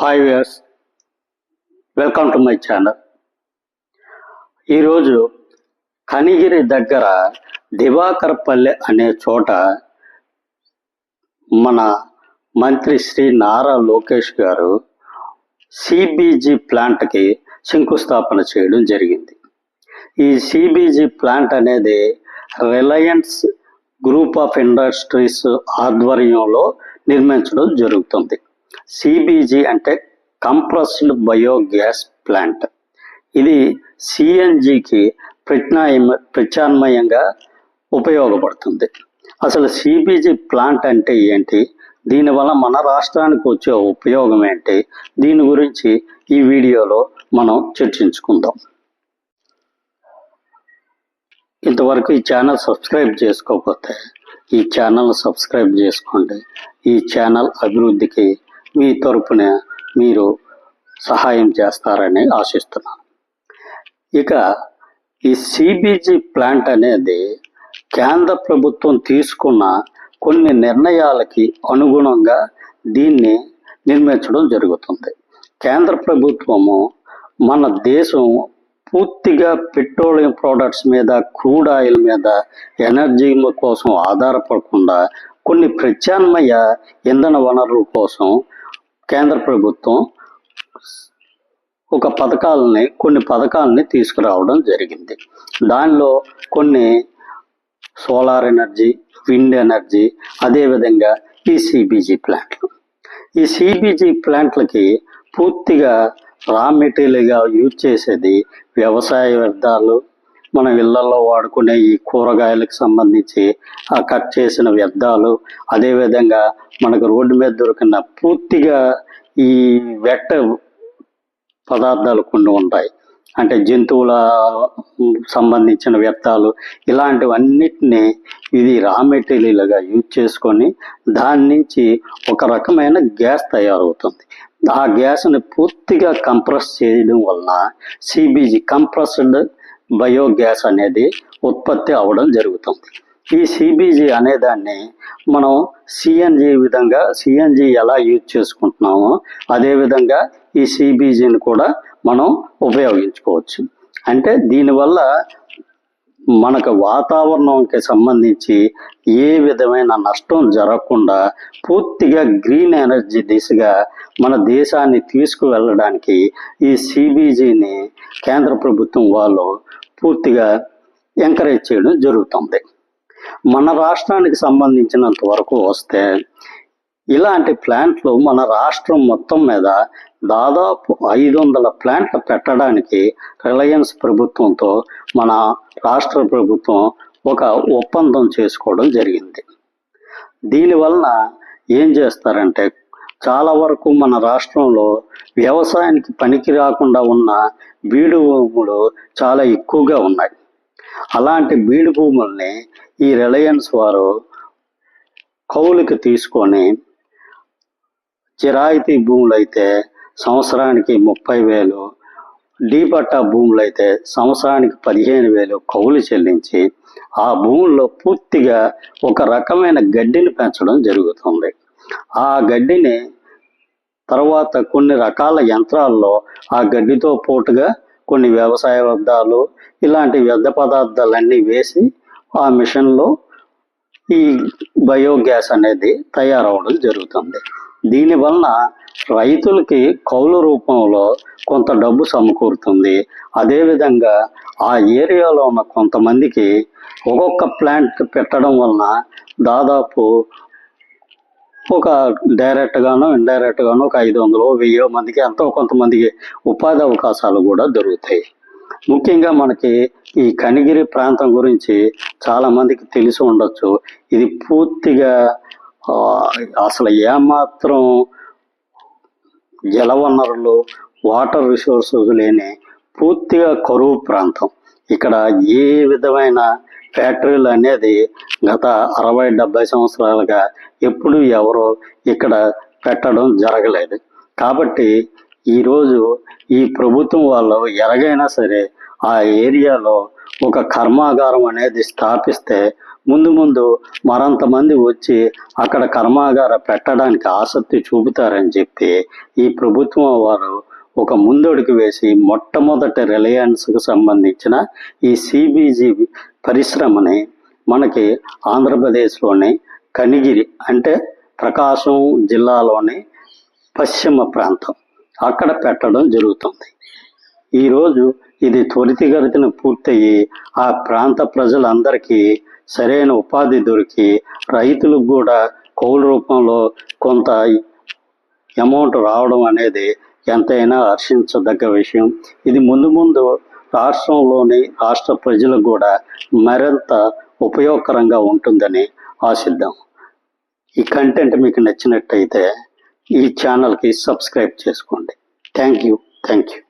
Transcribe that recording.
Hi viewers welcome to my channel ఈరోజు కనిగిరి దగ్గర దివాకర్పల్లె అనే చోట మన మంత్రి శ్రీ నారా లోకేష్ గారు సిబీజీ ప్లాంట్కి శంకుస్థాపన చేయడం జరిగింది. ఈ సిబీజీ ప్లాంట్ అనేది రిలయన్స్ గ్రూప్ ఆఫ్ ఇండస్ట్రీస్ ఆధ్వర్యంలో నిర్మించడం జరుగుతుంది. సిబిజీ అంటే కంప్రెస్డ్ బయోగ్యాస్ ప్లాంట్ ఇది సిఎన్జికి ప్రత్యామ్నాయ ప్రత్యామ్నాయంగా ఉపయోగపడుతుంది. అసలు సిబిజీ ప్లాంట్ అంటే ఏంటి? దీనివల్ల మన రాష్ట్రానికి వచ్చే ఉపయోగం ఏంటి? దీని గురించి ఈ వీడియోలో మనం చర్చించుకుందాం. ఇంతవరకు ఈ ఛానల్ సబ్స్క్రైబ్ చేసుకోకపోతే ఈ ఛానల్ సబ్స్క్రైబ్ చేసుకోండి. ఈ ఛానల్ అభివృద్ధికి మీ తరపున మీరు సహాయం చేస్తారని ఆశిస్తున్నాను. ఇక ఈ సిబిజీ ప్లాంట్ అనేది కేంద్ర ప్రభుత్వం తీసుకున్న కొన్ని నిర్ణయాలకి అనుగుణంగా దీన్ని నిర్మించడం జరుగుతుంది. కేంద్ర ప్రభుత్వము మన దేశం పూర్తిగా పెట్రోలియం ప్రోడక్ట్స్ మీద క్రూడ్ ఆయిల్ మీద ఎనర్జీ కోసం ఆధారపడకుండా కొన్ని ప్రత్యామ్నాయ ఇంధన వనరుల కోసం కేంద్ర ప్రభుత్వం ఒక పథకాలని కొన్ని పథకాలని తీసుకురావడం జరిగింది. దానిలో కొన్ని సోలార్ ఎనర్జీ విండ్ ఎనర్జీ అదేవిధంగా ఈ సిబీజీ ప్లాంట్లు. ఈ సిబీజీ ప్లాంట్లకి పూర్తిగా రా మెటీరియల్గా యూజ్ చేసేది వ్యవసాయ వ్యర్థాలు మనం ఇళ్ళలో వాడుకునే ఈ కూరగాయలకు సంబంధించి ఆ కట్ చేసిన వ్యర్థాలు అదేవిధంగా మనకు రోడ్డు మీద దొరికిన పూర్తిగా ఈ వెట్ట పదార్థాలు కొన్ని ఉంటాయి. అంటే జంతువుల సంబంధించిన వ్యర్థాలు ఇలాంటివన్నిటిని ఇది రా మెటీరియల్గా యూజ్ చేసుకొని దాని నుంచి ఒక రకమైన గ్యాస్ తయారవుతుంది. ఆ గ్యాస్ని పూర్తిగా కంప్రెస్ చేయడం వలన సిబీజీ కంప్రెస్డ్ బయోగ్యాస్ అనేది ఉత్పత్తి అవ్వడం జరుగుతుంది ఈ సిబిజీ అనేదాన్ని మనం సిఎన్జి విధంగా సిఎన్జి ఎలా యూజ్ చేసుకుంటున్నామో అదేవిధంగా ఈ సిబిజీని కూడా మనం ఉపయోగించుకోవచ్చు. అంటే దీనివల్ల మనకు వాతావరణంకి సంబంధించి ఏ విధమైన నష్టం జరగకుండా పూర్తిగా గ్రీన్ ఎనర్జీ దిశగా మన దేశాన్ని తీసుకువెళ్ళడానికి ఈ సిబిజీని కేంద్ర ప్రభుత్వం వాళ్ళు పూర్తిగా ఎంకరేజ్ చేయడం జరుగుతుంది. మన రాష్ట్రానికి సంబంధించినంత వరకు వస్తే ఇలాంటి ప్లాంట్లు మన రాష్ట్రం మొత్తం మీద దాదాపు ఐదు వందల ప్లాంట్లు పెట్టడానికి రిలయన్స్ ప్రభుత్వంతో మన రాష్ట్ర ప్రభుత్వం ఒక ఒప్పందం చేసుకోవడం జరిగింది. దీనివలన ఏం చేస్తారంటే చాలా వరకు మన రాష్ట్రంలో వ్యవసాయానికి పనికి రాకుండా ఉన్న బీడు భూములు చాలా ఎక్కువగా ఉన్నాయి. అలాంటి బీడు భూముల్ని ఈ రిలయన్స్ వారు కౌలుకి తీసుకొని చిరాయితీ భూములు అయితే సంవత్సరానికి ముప్పై వేలు డీ పట్టా భూములు అయితే సంవత్సరానికి పదిహేను వేలు కౌలు చెల్లించి ఆ భూముల్లో పూర్తిగా ఒక రకమైన గడ్డిని పెంచడం జరుగుతుంది. ఆ గడ్డిని తర్వాత కొన్ని రకాల యంత్రాల్లో ఆ గడ్డితో పోటుగా కొన్ని వ్యవసాయ వ్యర్థాలు ఇలాంటి వ్యర్థ పదార్థాలన్నీ వేసి ఆ మిషన్లో ఈ బయోగ్యాస్ అనేది తయారవడం జరుగుతుంది. దీనివలన రైతులకి కౌలు రూపంలో కొంత డబ్బు సమకూరుతుంది. అదేవిధంగా ఆ ఏరియాలో ఉన్న కొంతమందికి ఒక్కొక్క ప్లాంట్ పెట్టడం వలన దాదాపు ఒక డైరెక్ట్ గాను ఇండైరెక్ట్ గానో ఒక ఐదు వందలు వెయ్యో మందికి ఎంతో కొంతమందికి ఉపాధి అవకాశాలు కూడా దొరుకుతాయి. ముఖ్యంగా మనకి ఈ కనిగిరి ప్రాంతం గురించి చాలా మందికి తెలిసి ఉండొచ్చు. ఇది పూర్తిగా అసలు ఏమాత్రం జలవనరులు వాటర్ రిసోర్సెస్ లేని పూర్తిగా కరువు ప్రాంతం. ఇక్కడ ఏ విధమైన ఫ్యాక్టరీలు అనేది గత అరవై డెబ్బై సంవత్సరాలుగా ఎప్పుడు ఎవరు ఇక్కడ పెట్టడం జరగలేదు. కాబట్టి ఈరోజు ఈ ప్రభుత్వం వాళ్ళు ఎలాగైనా సరే ఆ ఏరియాలో ఒక కర్మాగారం అనేది స్థాపిస్తే ముందు ముందు మరంతమంది వచ్చి అక్కడ కర్మాగార పెట్టడానికి ఆసక్తి చూపుతారని చెప్పి ఈ ప్రభుత్వం వారు ఒక ముందడుగు వేసి మొట్టమొదటి రిలయన్స్కు సంబంధించిన ఈ సిబీజీ పరిశ్రమని మనకి ఆంధ్రప్రదేశ్లోని కనిగిరి అంటే ప్రకాశం జిల్లాలోని పశ్చిమ ప్రాంతం అక్కడ పెట్టడం జరుగుతుంది. ఈరోజు ఇది త్వరితగతిన పూర్తయి ఆ ప్రాంత ప్రజలందరికీ సరైన ఉపాధి దొరికి రైతులకు కూడా కౌలు రూపంలో కొంత అమౌంట్ రావడం అనేది ఎంతైనా హర్షించదగ్గ విషయం. ఇది ముందు ముందు రాష్ట్రంలోని రాష్ట్ర ప్రజలకు కూడా మరింత ఉపయోగకరంగా ఉంటుందని ఆశిద్దాం. ఈ కంటెంట్ మీకు నచ్చినట్టయితే ఈ ఛానల్కి సబ్స్క్రైబ్ చేసుకోండి. Thank you. Thank you.